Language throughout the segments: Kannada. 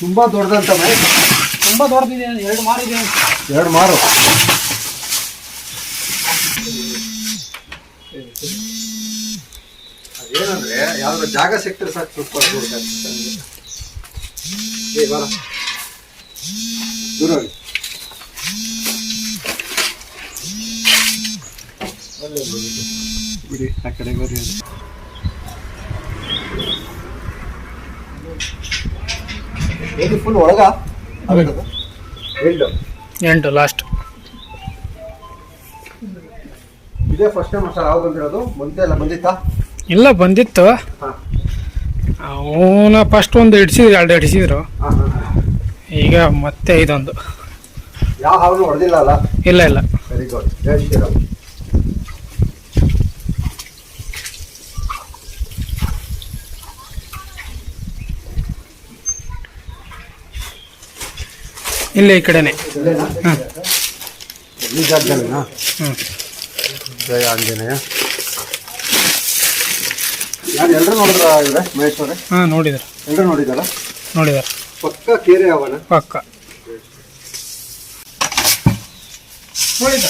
ತುಂಬಾ ದೊಡ್ಡದಂತ ಮನೆ. ತುಂಬಾ ದೊಡ್ಡದಿದೆ ಎರಡು ಮಾರು ಇದೆ. ಎರಡು ಮಾರು. ಅದೇನಂದ್ರೆ ಯಾವ್ದಾದ್ರು ಜಾಗ ಸಿಕ್ತರೆ ಸಾಕು ಸುತ್ಕೊಂಡು ಏ ಬರ. ದೂರ. ಬಿಡಿ ಆ ಕಡೆ ಬರ್ರಿ ಎಲ್ಲಿ ಫುಲ್ ಒಳಗ ಎಂಟು. ಲಾಸ್ಟ್ ಇದೇ ಫಸ್ಟ್ ಟೈಮ್ ಸರ್ ಯಾವ್ದು ಬಂದಿರೋದು ಮುಂದೆ ಎಲ್ಲ ಬಂದಿತ್ತಾ? ಇಲ್ಲ ಬಂದಿತ್ತು. ಅವನ ಫಸ್ಟ್ ಒಂದು ಹಿಡ್ಸಿದ್ರು ಎರಡು ಹಿಡ್ಸಿದ್ರು. ಈಗ ಮತ್ತೆ ಇದೊಂದು ಯಾವ ಹಾವು ಹೊಡೆದಿಲ್ಲ ಅಲ್ಲ? ಇಲ್ಲ ಇಲ್ಲ. ವೆರಿ ಗುಡ್ ಜೈ ಶ್ರೀರಾಮ್ ಇಲ್ಲೇ ಈ ಕಡೆನೆ. ಇಲ್ಲೇನಾ? ಹಾಂ ಈ ಜಾಗದಲ್ಲಿನಾ ಹ್ಞೂ ಜಯ ಆಂಜನೇಯ. ಯಾರು ಎಲ್ಲರೂ ನೋಡಿದ್ರ ಇವ್ರೆ ಮಹೇಶ್ ಅವರೇ ಹಾಂ ನೋಡಿದ್ರು. ಎಲ್ಲರೂ ನೋಡಿದಾರ ನೋಡಿದಾರೆ. ಪಕ್ಕ ಕೇರೆ ಅವನ? ಪಕ್ಕ. ನೋಡಿದ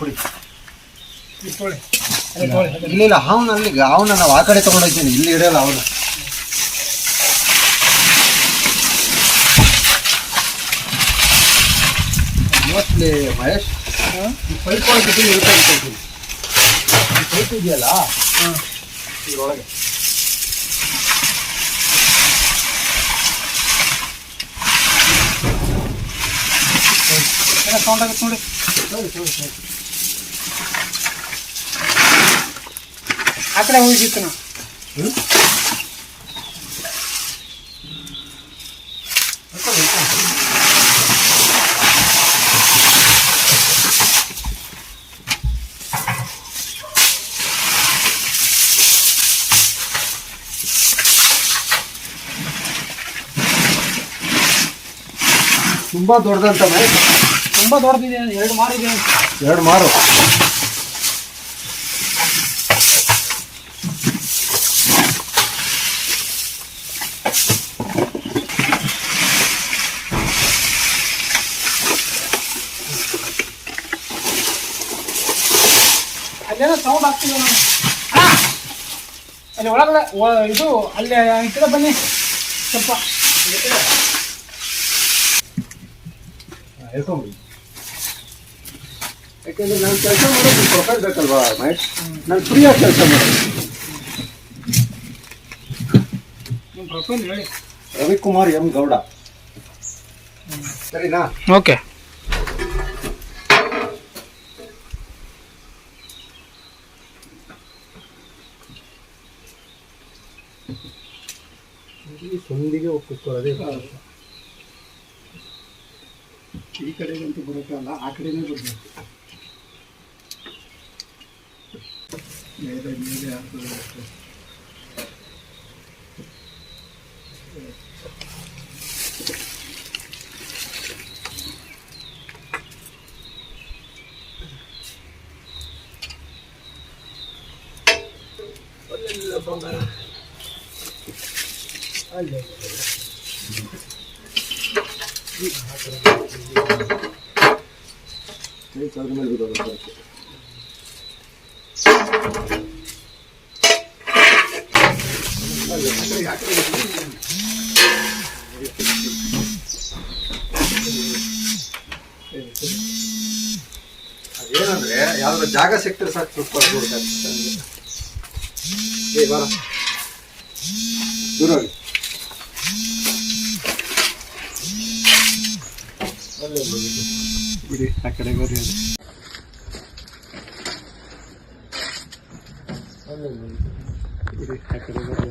ಕೊಡಿ. ಇಲ್ಲ ಇಲ್ಲ ಇಲ್ಲ ಅವನ ಅಲ್ಲಿಗೆ ಅವನ ನಾವು ಆ ಕಡೆ ತಗೊಂಡೋಗ್ತೀನಿ. ಇಲ್ಲಿ ಇಡಲ್ಲ ಅವನು. ಮೋಸ್ಟ್ಲಿ ಮಹೇಶ್ ಈ ಪೈಪ್ ಒಳಗೆ ಇರುತ್ತೆ ಅನ್ಕೊಳ್ತೀನಿ ಈ ಪೈಪ್ ಇದೆಯಲ್ಲ? ಇದ್ರೊಳಗೆ. ಸೌಂಡ್ ಆಗುತ್ತೆ ನೋಡಿ. ಆ ಕಡೆ ಹೋಗಿತ್ತು ನಾ ತುಂಬಾ ದೊಡ್ಡದಂತ ಮನೆ ತುಂಬ ದೊಡ್ಡದಿದೆ ಎರಡು ಮಾರಿದೆ ಎರಡು ಮಾರು. ಅಲ್ಲೇನೋ ಸೌಂಡ್ ಆಗ್ತಿದೆ! ಅಲ್ಲಿ ಒಳಗಡೆ ಇದು ಅಲ್ಲಿ ಈ ಕಡೆ ಬನ್ನಿ. ಸ್ವಲ್ಪ. ಹೇಳ್ಕೊಂಬಿಡಿ ಯಾಕೆಂದ್ರೆ ನಾನು ಕೆಲಸ ಮಾಡೋದು ಪ್ರೊಫೈಲ್ ಬೇಕಲ್ವಾ ಮಹೇಶ್? ನಾನು ಫ್ರೀಯಾಗಿ ಕೆಲಸ ಮಾಡೋದು. ನಿಮ್ಮ ಪ್ರೊಫೈಲ್ ಹೇಳಿ. ರವಿಕುಮಾರ್ ಎಂ ಗೌಡ. ಸರಿನಾ? ಓಕೆ. ಸಂದಿಗೆ ಒಪ್ಪಿಕೊಳ್ಳೋದೇ ಈ ಕಡೆಗಂತೂ ಬರೋಕ್ಕಲ್ಲ ಆ ಕಡೆನೇ ಬರಬೇಕು ಮೇಲೆ ಮೇಲೆ ಆಗ್ತದೆ ಅಷ್ಟೇ. ಕೈ ಕಾಲ ಮೇಲೆ ಬಿಡೋದು ಬರುತ್ತೆ. ಅದೇನಂದ್ರೆ ಯಾವ್ದಾದ್ರು ಜಾಗ ಸಿಕ್ತರೆ ಸಾಕು ಸುತ್ಕೊಂಡು ಏ ಬರ ದೂರ ಹೋಗಿ. ಬಿಡಿ ಆ ಕಡೆ ಬರ್ರಿ ಅದು. ಬಿಡಿ ಆ ಕಡೆ ಬರ್ರಿ